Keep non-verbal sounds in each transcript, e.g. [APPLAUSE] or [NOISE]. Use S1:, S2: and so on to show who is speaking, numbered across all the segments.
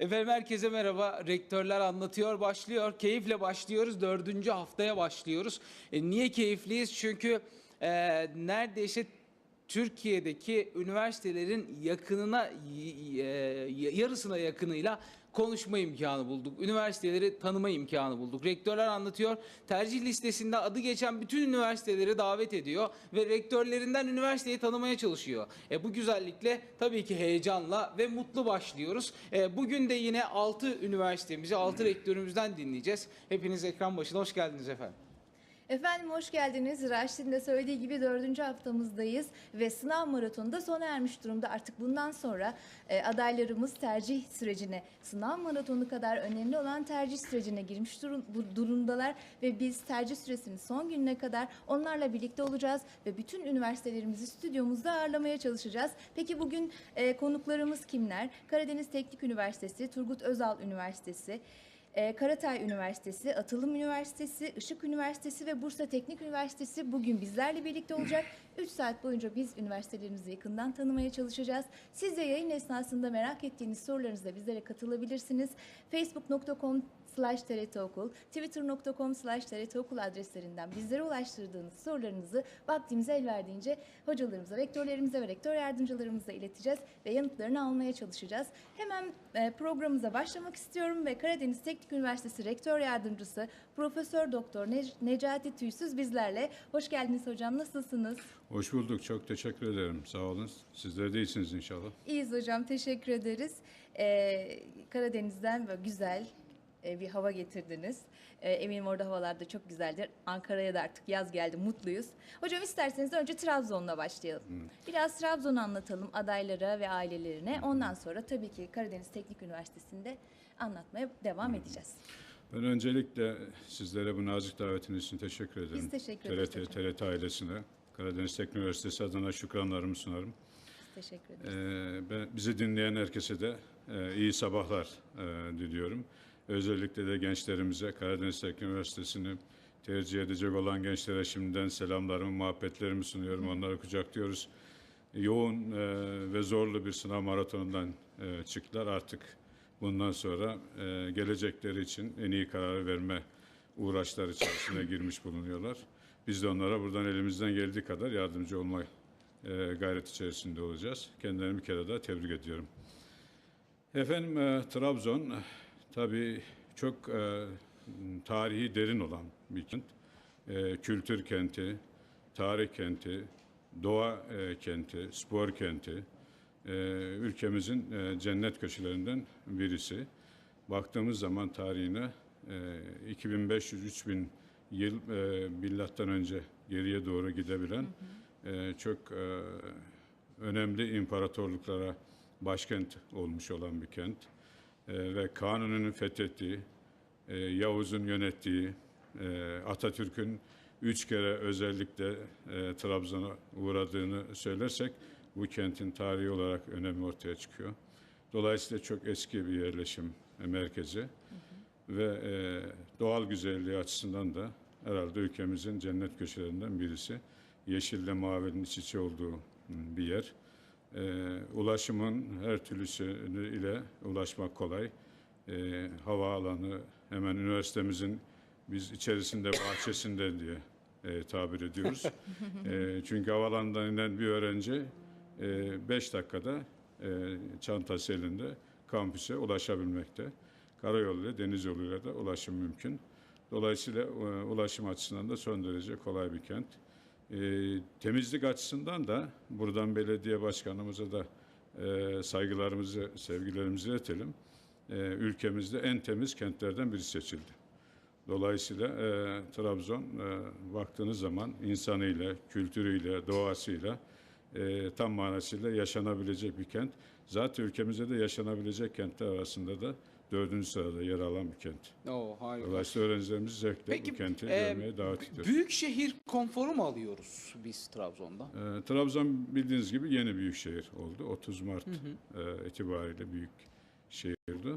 S1: Efendim herkese merhaba. Rektörler anlatıyor başlıyor. Keyifle başlıyoruz. Dördüncü haftaya başlıyoruz. E, niye keyifliyiz? Çünkü e, neredeyse Türkiye'deki üniversitelerin yakınına y- yarısına yakınıyla konuşma imkanı bulduk. Üniversiteleri tanıma imkanı bulduk. Rektörler anlatıyor. Tercih listesinde adı geçen bütün üniversiteleri davet ediyor ve rektörlerinden üniversiteyi tanımaya çalışıyor. E, bu güzellikle tabii ki heyecanla ve mutlu başlıyoruz. E, bugün de yine 6 üniversitemizi, 6 rektörümüzden dinleyeceğiz. Hepiniz ekran başına hoş geldiniz efendim.
S2: Efendim hoş geldiniz. Raşit'in de söylediği gibi dördüncü haftamızdayız ve sınav maratonu da sona ermiş durumda. Artık bundan sonra e, adaylarımız tercih sürecine, sınav maratonu kadar önemli olan tercih sürecine girmiş durum, bu durumdalar ve biz tercih süresinin son gününe kadar onlarla birlikte olacağız ve bütün üniversitelerimizi stüdyomuzda ağırlamaya çalışacağız. Peki bugün e, konuklarımız kimler? Karadeniz Teknik Üniversitesi, Turgut Özal Üniversitesi, ee, Karatay Üniversitesi, Atılım Üniversitesi, Işık Üniversitesi ve Bursa Teknik Üniversitesi bugün bizlerle birlikte olacak. [CLEARS THROAT] 3 saat boyunca biz üniversitelerimizi yakından tanımaya çalışacağız. Siz de yayın esnasında merak ettiğiniz sorularınızla bizlere katılabilirsiniz. Facebook.com slash TRTokul, Twitter.com slash TRTokul adreslerinden bizlere ulaştırdığınız sorularınızı vaktimize el verdiğince hocalarımıza, rektörlerimize ve rektör yardımcılarımıza ileteceğiz ve yanıtlarını almaya çalışacağız. Hemen e, programımıza başlamak istiyorum ve Karadeniz Teknik Üniversitesi Rektör Yardımcısı Profesör Doktor Ne- Necati Tüysüz bizlerle. Hoş geldiniz hocam. Nasılsınız?
S3: Hoş bulduk. Çok teşekkür ederim. Sağ olun. Sizler de iyisiniz inşallah.
S2: İyiyiz hocam. Teşekkür ederiz. Ee, Karadeniz'den böyle güzel e, bir hava getirdiniz. Ee, eminim orada havalar da çok güzeldir. Ankara'ya da artık yaz geldi. Mutluyuz. Hocam isterseniz önce Trabzon'la başlayalım. Biraz Trabzon'u anlatalım adaylara ve ailelerine. Ondan sonra tabii ki Karadeniz Teknik Üniversitesi'nde anlatmaya devam edeceğiz.
S3: Ben öncelikle sizlere bu nazik davetiniz için teşekkür ederim.
S2: Biz teşekkür ederiz
S3: TRT, TRT ailesine, Karadeniz Teknik Üniversitesi adına şükranlarımı sunarım.
S2: Biz teşekkür ederiz.
S3: Ee, ben, bizi dinleyen herkese de e, iyi sabahlar e, diliyorum. Özellikle de gençlerimize, Karadeniz Teknik Üniversitesi'ni tercih edecek olan gençlere şimdiden selamlarımı, muhabbetlerimi sunuyorum. Onları kucaklıyoruz. Yoğun e, ve zorlu bir sınav maratonundan e, çıktılar. Artık bundan sonra e, gelecekleri için en iyi kararı verme uğraşlar içerisine [COUGHS] girmiş bulunuyorlar. Biz de onlara buradan elimizden geldiği kadar yardımcı olma e, gayret içerisinde olacağız. Kendilerini bir kere daha tebrik ediyorum. Efendim e, Trabzon tabii çok e, tarihi derin olan bir kent. E, kültür kenti, tarih kenti, doğa e, kenti, spor kenti. E, ülkemizin e, cennet köşelerinden birisi. Baktığımız zaman tarihine e, 2500-3000 yıl e, milattan önce geriye doğru gidebilen e, çok e, önemli imparatorluklara başkent olmuş olan bir kent ve Kanuni'nin fethettiği, e, Yavuz'un yönettiği, e, Atatürk'ün üç kere özellikle e, Trabzon'a uğradığını söylersek bu kentin tarihi olarak önemi ortaya çıkıyor. Dolayısıyla çok eski bir yerleşim merkezi ve doğal güzelliği açısından da herhalde ülkemizin cennet köşelerinden birisi. Yeşille mavinin iç içe olduğu bir yer. E, ulaşımın her türlüsü ile ulaşmak kolay. E, havaalanı hemen üniversitemizin biz içerisinde bahçesinde diye e, tabir ediyoruz. [LAUGHS] e, çünkü havaalanından inen bir öğrenci 5 dakikada e, çantası elinde kampüse ulaşabilmekte. Karayoluyla, deniz yoluyla da ulaşım mümkün. Dolayısıyla e, ulaşım açısından da son derece kolay bir kent. E, temizlik açısından da buradan belediye başkanımıza da e, saygılarımızı, sevgilerimizi iletelim. E, ülkemizde en temiz kentlerden biri seçildi. Dolayısıyla e, Trabzon e, baktığınız zaman insanıyla, kültürüyle, doğasıyla e, tam manasıyla yaşanabilecek bir kent. Zaten ülkemizde de yaşanabilecek kentler arasında da dördüncü sırada yer alan bir kent.
S1: Oo, harika.
S3: Dolayısıyla öğrencilerimizi zevkle
S1: Peki,
S3: bu kenti
S1: e,
S3: görmeye davet ediyoruz.
S1: Büyük şehir konforu mu alıyoruz biz Trabzon'da?
S3: E, Trabzon bildiğiniz gibi yeni büyük şehir oldu. 30 Mart e, itibariyle büyük şehirdi.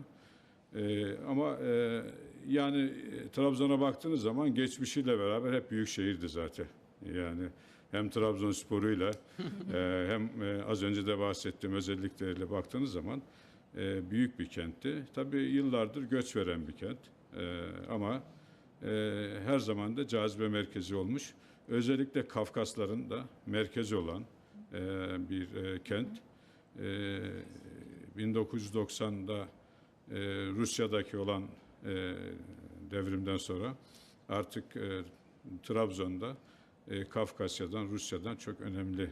S3: E, ama e, yani e, Trabzon'a baktığınız zaman geçmişiyle beraber hep büyük şehirdi zaten. Yani hem Trabzonspor'uyla [LAUGHS] e, hem e, az önce de bahsettiğim özellikleriyle baktığınız zaman e, büyük bir kentti. Tabii yıllardır göç veren bir kent E, ama e, her zaman da cazibe merkezi olmuş. Özellikle Kafkasların da merkezi olan e, bir e, kent. E, 1990'da e, Rusya'daki olan e, devrimden sonra artık e, Trabzon'da e, Kafkasya'dan, Rusya'dan çok önemli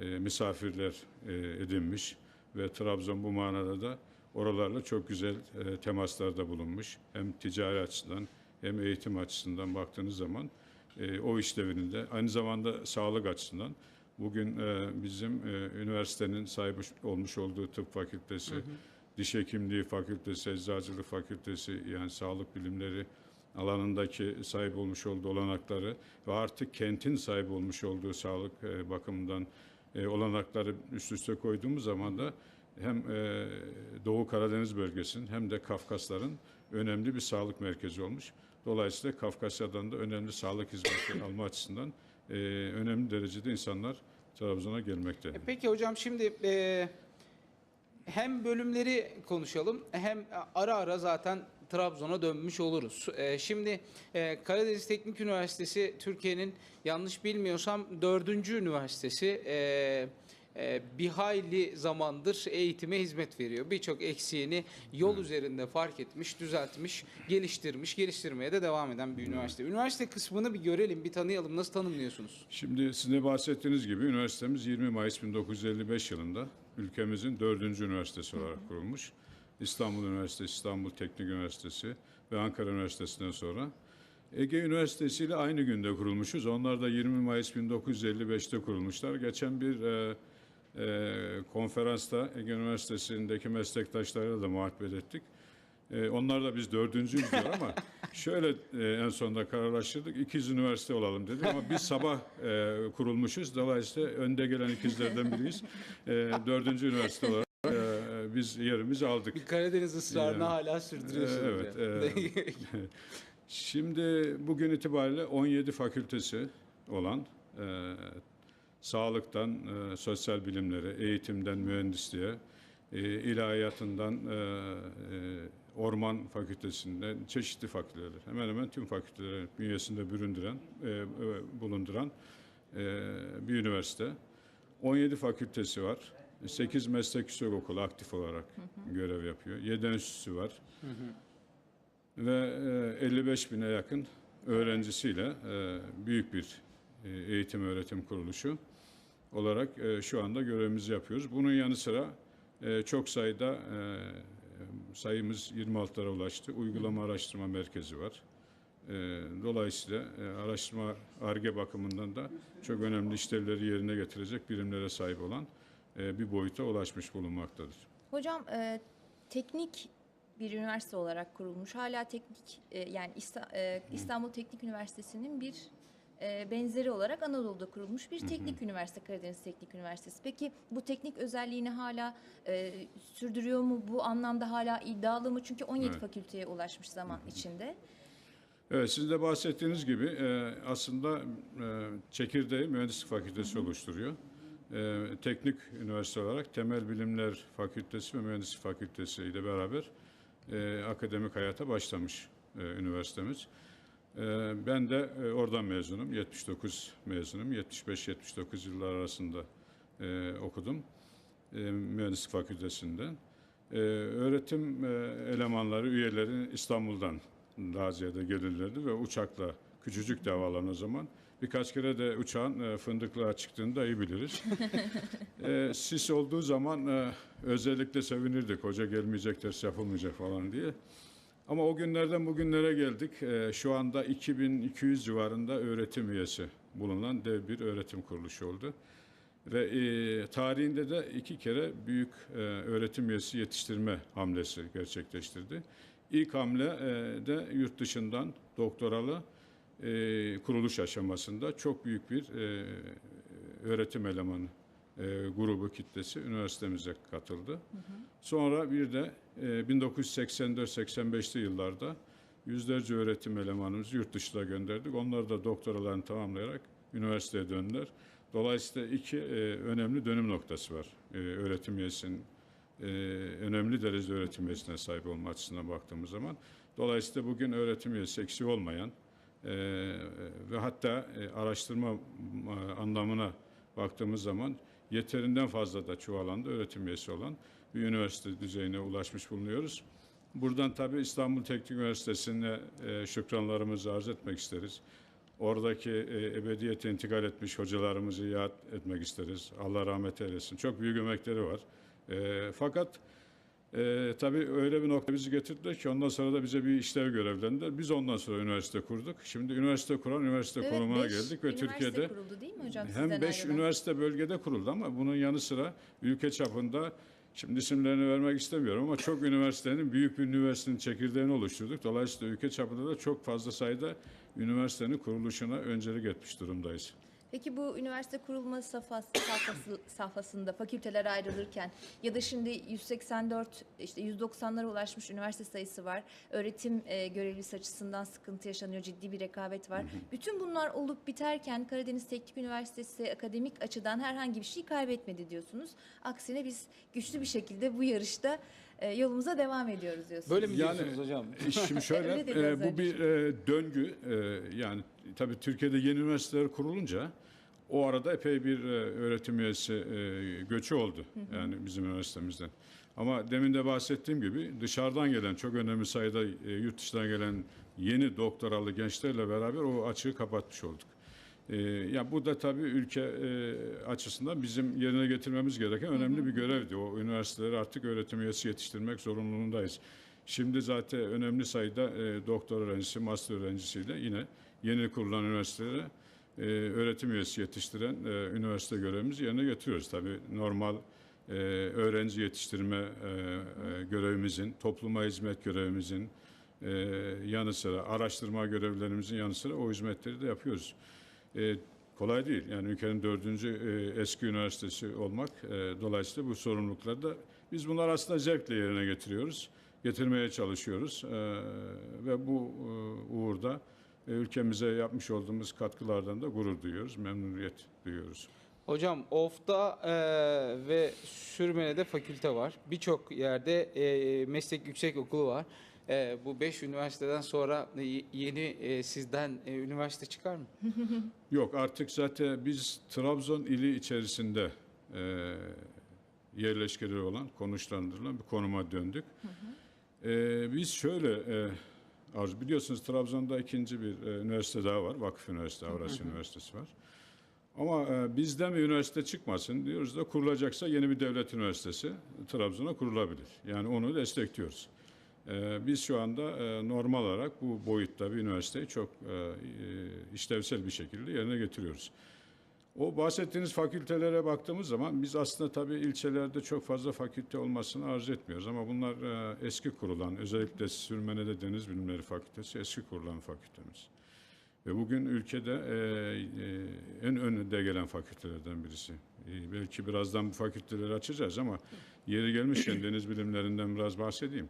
S3: e, misafirler e, edinmiş ve Trabzon bu manada da oralarla çok güzel e, temaslarda bulunmuş. Hem ticari açıdan hem eğitim açısından baktığınız zaman e, o işlevini de aynı zamanda sağlık açısından bugün e, bizim e, üniversitenin sahibi olmuş olduğu tıp fakültesi, diş hekimliği fakültesi, eczacılık fakültesi yani sağlık bilimleri alanındaki sahip olmuş olduğu olanakları ve artık kentin sahip olmuş olduğu sağlık e, bakımından e, olanakları üst üste koyduğumuz zaman da hem e, Doğu Karadeniz bölgesinin hem de Kafkasların önemli bir sağlık merkezi olmuş. Dolayısıyla Kafkasya'dan da önemli sağlık hizmeti [COUGHS] alma açısından e, önemli derecede insanlar Trabzon'a gelmekte.
S1: Peki hocam şimdi hem bölümleri konuşalım hem ara ara zaten Trabzon'a dönmüş oluruz. E, şimdi e, Karadeniz Teknik Üniversitesi Türkiye'nin yanlış bilmiyorsam dördüncü üniversitesi. E, e, bir hayli zamandır eğitime hizmet veriyor. Birçok eksiğini yol üzerinde fark etmiş, düzeltmiş, geliştirmiş, geliştirmeye de devam eden bir üniversite. Üniversite kısmını bir görelim, bir tanıyalım. Nasıl tanımlıyorsunuz?
S3: Şimdi sizin de bahsettiğiniz gibi üniversitemiz 20 Mayıs 1955 yılında ülkemizin dördüncü üniversitesi olarak kurulmuş. İstanbul Üniversitesi, İstanbul Teknik Üniversitesi ve Ankara Üniversitesi'nden sonra Ege Üniversitesi ile aynı günde kurulmuşuz. Onlar da 20 Mayıs 1955'te kurulmuşlar. Geçen bir e, e, konferansta Ege Üniversitesi'ndeki meslektaşlarıyla da muhabbet ettik. E, onlar da biz dördüncüyüz diyor ama [LAUGHS] şöyle e, en sonunda kararlaştırdık. İkiz üniversite olalım dedik ama biz sabah e, kurulmuşuz. Dolayısıyla önde gelen ikizlerden biriyiz. E, dördüncü üniversite olarak biz yerimizi aldık.
S1: Bir Karadeniz ısrarını
S3: Yani,
S1: hala sürdürüyorsunuz.
S3: evet,
S1: yani. [LAUGHS]
S3: Şimdi bugün itibariyle 17 fakültesi olan e, sağlıktan e, sosyal bilimlere, eğitimden mühendisliğe, e, ilahiyatından e, e, orman fakültesinden çeşitli fakülteler, hemen hemen tüm fakülteleri bünyesinde büründüren, e, e, bulunduran e, bir üniversite. 17 fakültesi var. 8 meslek yüksek okulu aktif olarak görev yapıyor. 7 enstitüsü var ve e, 55 bine yakın öğrencisiyle e, büyük bir e, eğitim öğretim kuruluşu olarak e, şu anda görevimizi yapıyoruz. Bunun yanı sıra e, çok sayıda e, sayımız 26'lara ulaştı. Uygulama araştırma merkezi var. E, Dolayısıyla e, araştırma ARGE bakımından da çok önemli işlevleri yerine getirecek birimlere sahip olan bir boyuta ulaşmış bulunmaktadır.
S2: Hocam e, teknik bir üniversite olarak kurulmuş. Hala teknik e, yani İsta- e, İstanbul Teknik Üniversitesi'nin bir e, benzeri olarak Anadolu'da kurulmuş bir teknik üniversite Karadeniz Teknik Üniversitesi. Peki bu teknik özelliğini hala e, sürdürüyor mu? Bu anlamda hala iddialı mı? Çünkü 17
S3: Evet.
S2: fakülteye ulaşmış zaman içinde.
S3: Evet, sizin de bahsettiğiniz gibi e, aslında e, çekirdeği mühendislik fakültesi oluşturuyor. E, teknik üniversite olarak temel bilimler fakültesi ve mühendislik fakültesi ile beraber e, akademik hayata başlamış e, üniversitemiz. E, ben de e, oradan mezunum, 79 mezunum, 75-79 yıllar arasında e, okudum e, mühendislik fakültesinden. E, öğretim e, elemanları, üyeleri İstanbul'dan daha ziyade gelirlerdi ve uçakla küçücük de havalan o zaman. Birkaç kere de uçağın e, fındıklığa çıktığını da iyi biliriz. [LAUGHS] e, sis olduğu zaman e, özellikle sevinirdik. Hoca gelmeyecek, ders yapılmayacak falan diye. Ama o günlerden bugünlere geldik. E, şu anda 2200 civarında öğretim üyesi bulunan dev bir öğretim kuruluşu oldu. Ve e, tarihinde de iki kere büyük e, öğretim üyesi yetiştirme hamlesi gerçekleştirdi. İlk hamle e, de yurt dışından doktoralı e, kuruluş aşamasında çok büyük bir e, öğretim elemanı e, grubu kitlesi üniversitemize katıldı. Sonra bir de e, 1984-85'li yıllarda yüzlerce öğretim elemanımızı yurt dışına gönderdik. Onlar da doktoralarını tamamlayarak üniversiteye döndüler. Dolayısıyla iki e, önemli dönüm noktası var e, öğretim üyesinin e, önemli derecede öğretim üyesine sahip olma açısından baktığımız zaman. Dolayısıyla bugün öğretim üyesi eksiği olmayan e, ve hatta e, araştırma e, anlamına baktığımız zaman yeterinden fazla da çoğalanda öğretim üyesi olan bir üniversite düzeyine ulaşmış bulunuyoruz. Buradan tabii İstanbul Teknik Üniversitesi'ne e, şükranlarımızı arz etmek isteriz. Oradaki e, ebediyete intikal etmiş hocalarımızı yad etmek isteriz. Allah rahmet eylesin. Çok büyük emekleri var. E, fakat e, tabii öyle bir nokta bizi getirdiler ki ondan sonra da bize bir işlev görevlendiler. Biz ondan sonra üniversite kurduk. Şimdi üniversite kuran üniversite
S2: Evet,
S3: konumuna
S2: beş
S3: geldik ve Türkiye'de
S2: kuruldu değil mi hocam?
S3: hem
S2: sizden
S3: 5
S2: ayrılan?
S3: üniversite bölgede kuruldu ama bunun yanı sıra ülke çapında şimdi isimlerini vermek istemiyorum ama çok üniversitenin büyük bir üniversitenin çekirdeğini oluşturduk. Dolayısıyla ülke çapında da çok fazla sayıda üniversitenin kuruluşuna öncelik etmiş durumdayız.
S2: Peki bu üniversite kurulma safhası, safhası, safhasında fakülteler ayrılırken ya da şimdi 184 işte 190'lara ulaşmış üniversite sayısı var. Öğretim e, görevlisi açısından sıkıntı yaşanıyor. Ciddi bir rekabet var. Bütün bunlar olup biterken Karadeniz Teknik Üniversitesi akademik açıdan herhangi bir şey kaybetmedi diyorsunuz. Aksine biz güçlü bir şekilde bu yarışta e, yolumuza devam ediyoruz diyorsunuz.
S1: Böyle mi
S3: Yani-
S1: diyorsunuz hocam?
S3: Şimdi [LAUGHS] şöyle, e, bu
S2: önce.
S3: bir e, döngü. E, yani tabii Türkiye'de yeni üniversiteler kurulunca o arada epey bir e, öğretim üyesi e, göçü oldu. Yani bizim üniversitemizden. Ama demin de bahsettiğim gibi dışarıdan gelen çok önemli sayıda e, yurt dışından gelen yeni doktoralı gençlerle beraber o açığı kapatmış olduk. Ya bu da tabii ülke açısından bizim yerine getirmemiz gereken önemli bir görevdi. O üniversiteleri artık öğretim üyesi yetiştirmek zorunluluğundayız. Şimdi zaten önemli sayıda doktor öğrencisi, master öğrencisiyle yine yeni kurulan üniversitelere e, öğretim üyesi yetiştiren e, üniversite görevimizi yerine getiriyoruz. Tabii normal e, öğrenci yetiştirme e, e, görevimizin, topluma hizmet görevimizin e, yanı sıra araştırma görevlerimizin yanı sıra o hizmetleri de yapıyoruz. E, kolay değil. Yani ülkenin dördüncü e, eski üniversitesi olmak e, dolayısıyla bu sorumlulukları da biz bunlar aslında zevkle yerine getiriyoruz. Getirmeye çalışıyoruz. E, ve bu e, uğurda ülkemize yapmış olduğumuz katkılardan da gurur duyuyoruz, memnuniyet duyuyoruz.
S1: Hocam OF'da e, ve Sürmene'de fakülte var. Birçok yerde e, meslek yüksek okulu var. E, bu beş üniversiteden sonra e, yeni e, sizden e, üniversite çıkar mı? [LAUGHS]
S3: Yok artık zaten biz Trabzon ili içerisinde e, yerleşkeleri olan, konuşlandırılan bir konuma döndük. E, biz şöyle e, arzu biliyorsunuz Trabzon'da ikinci bir e, üniversite daha var. Vakıf Üniversitesi, Avrasya Üniversitesi var. Ama e, bizden bir üniversite çıkmasın diyoruz da kurulacaksa yeni bir devlet üniversitesi Trabzon'a kurulabilir. Yani onu destekliyoruz. E, biz şu anda e, normal olarak bu boyutta bir üniversiteyi çok e, işlevsel bir şekilde yerine getiriyoruz. O bahsettiğiniz fakültelere baktığımız zaman biz aslında tabii ilçelerde çok fazla fakülte olmasını arzu etmiyoruz ama bunlar e, eski kurulan özellikle Sürmene'de Deniz Bilimleri Fakültesi eski kurulan fakültemiz. Ve bugün ülkede e, e, en önde gelen fakültelerden birisi. E, belki birazdan bu fakülteleri açacağız ama yeri gelmişken deniz bilimlerinden biraz bahsedeyim.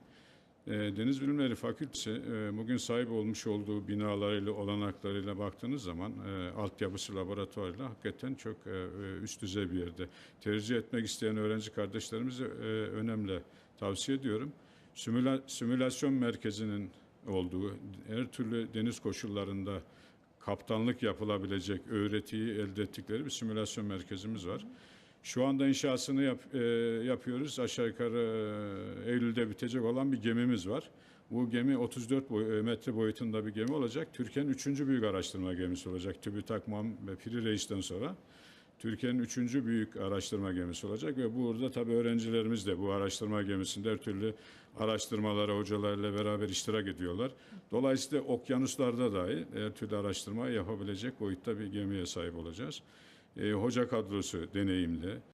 S3: E, Deniz Bilimleri Fakültesi e, bugün sahip olmuş olduğu binalarıyla, olanaklarıyla baktığınız zaman e, altyapısı laboratuvarıyla hakikaten çok e, üst düzey bir yerde. Tercih etmek isteyen öğrenci kardeşlerimize önemli tavsiye ediyorum. Simüla- simülasyon merkezinin olduğu, her türlü deniz koşullarında kaptanlık yapılabilecek öğretiyi elde ettikleri bir simülasyon merkezimiz var. Şu anda inşasını yap, e, yapıyoruz. Aşağı yukarı e, Eylül'de bitecek olan bir gemimiz var. Bu gemi 34 boy, e, metre boyutunda bir gemi olacak. Türkiye'nin üçüncü büyük araştırma gemisi olacak. TÜBİTAK, MAM ve Piri Reis'ten sonra. Türkiye'nin üçüncü büyük araştırma gemisi olacak ve burada tabii öğrencilerimiz de bu araştırma gemisinde her türlü araştırmalara hocalarla beraber iştirak ediyorlar. Dolayısıyla okyanuslarda dahi her türlü araştırma yapabilecek boyutta bir gemiye sahip olacağız. E, hoca kadrosu deneyimli,